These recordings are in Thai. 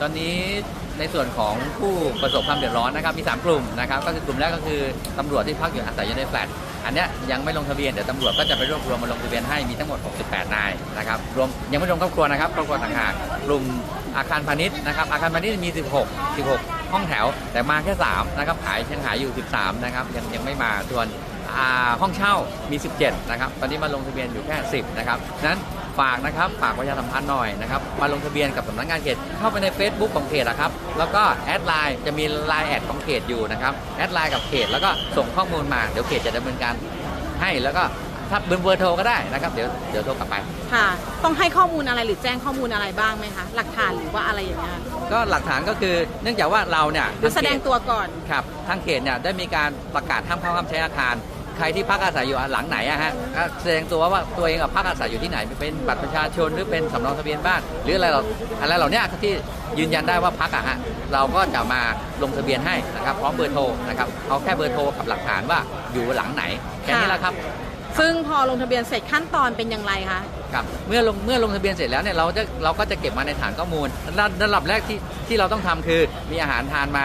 ตอนนี้ในส่วนของผู้ประสบความเดือดร้อนนะครับมี 3 กลุ่มนะครับก็คือกลุ่มแรกก็คือตำรวจที่พักอยู่อาศัยอยู่ในแฟลตอันนี้ยังไม่ลงทะเบียนเดี๋ยวตำรวจก็จะไปรวบรวมมาลงทะเบียนให้มีทั้งหมด 68 นายนะครับรวมยังไม่รวมครอบครัวนะครับครอบครัวต่างหากกลุ่มอาคารพาณิชย์นะครับอาคารพาณิชย์มี 16 16 ห้องแถว แต่มาแค่ 3 นะครับขายยังขายอยู่ 13 นะครับยังยังไม่มาส่วนอ่าห้องเช่ามี 17 นะครับ ตอนนี้มาลงทะเบียนอยู่แค่ 10 นะครับนั้น ฝากนะครับฝากประชาสัมพันธ์หน่อยนะครับมาลงทะเบียนกับสำนักงานเขตเข้าไปใน Facebook ของเขตนะครับแล้วก็แอดไลน์จะมีไลน์แอดของเขตอยู่นะครับแอดไลน์กับเขตแล้วก็ส่งข้อมูลมาเดี๋ยวเขตจะดำเนินการให้แล้วก็ถ้าเบอร์เบอร์โทรก็ได้นะครับเดี๋ยวเดี๋ยวโทรกลับไป ค่ะ ต้องให้ข้อมูลอะไรหรือแจ้งข้อมูลอะไรบ้างไหมคะ หลักฐานหรือว่าอะไรอย่างเงี้ย ก็หลักฐานก็คือเนื่องจากว่าเราเนี่ยหรือแสดงตัวก่อน ครับทางเขตเนี่ยได้มีการประกาศห้ามเข้าห้ามใช้อาคาร ใครที่พักอาศัยอยู่หลังไหนอะฮะก็แสดงตัวว่าตัวเองอะพักอาศัยอยู่ที่ไหนเป็นบัตรประชาชนหรือเป็นสำเนาทะเบียนบ้านหรืออะไรเราอะไรเหล่าเนี้ยที่ยืนยันได้ว่าพักอะฮะเราก็จะมาลงทะเบียนให้นะครับพร้อมเบอร์โทรนะครับเอาแค่เบอร์โทรกับหลักฐานว่าอยู่หลังไหนแค่นี้แหละครับซึ่งพอลงทะเบียนเสร็จขั้นตอนเป็นอย่างไรคะครับเมื่อลงเมื่อลงทะเบียนเสร็จแล้วเนี่ยเราจะเราก็จะเก็บมาในฐานข้อมูลระระดับแรกที่ที่เราต้องทำคือ มีอาหารทานไหม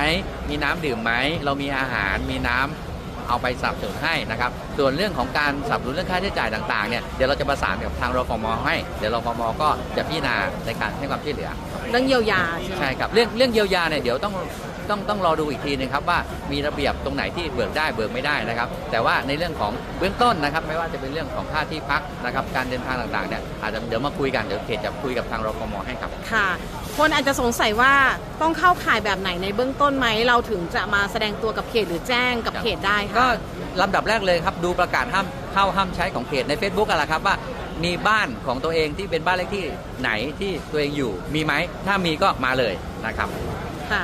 มีน้ำดื่มไหมเรามีอาหารมีน้ำ เอาไปสนับสนุนให้นะครับ ส่วนเรื่องของการสนับสนุนเรื่องค่าใช้จ่ายต่างๆเนี่ยเดี๋ยวเราจะประสานกับทางรฟมให้ เดี๋ยวรฟมก็จะพิจารณาในการให้ความช่วยเหลือ เรื่องเยียวยาใช่ไหมใช่ครับเรื่องเรื่องเยียวยาเนี่ยเดี๋ยวต้องต้องต้องรอดูอีกทีหนึงครับว่ามีระเบียบตรงไหนที่เบิกได้เบิกไม่ได้นะครับ แต่ว่าในเรื่องของเบื้องต้นนะครับ ไม่ว่าจะเป็นเรื่องของค่าที่พักนะครับ การเดินทางต่างๆเนี่ยอาจจะเดี๋ยวมาคุยกันเดี๋ยวเขตจะคุยกับทางรฟมให้ครับค่ะ คนอาจจะสงสัยว่าต้องเข้าข่ายแบบไหนในเบื้องต้นไหมเราถึงจะมาแสดงตัวกับเขตหรือแจ้งกับเขตได้ก็ค่ะลำดับแรกเลยครับดูประกาศห้ามเข้าห้ามใช้ของเขตใน Facebook กันละครับว่ามีบ้านของตัวเองที่เป็นบ้านเลขที่ไหนที่ตัวเองอยู่มีไหมถ้ามีก็มาเลยนะครับค่ะ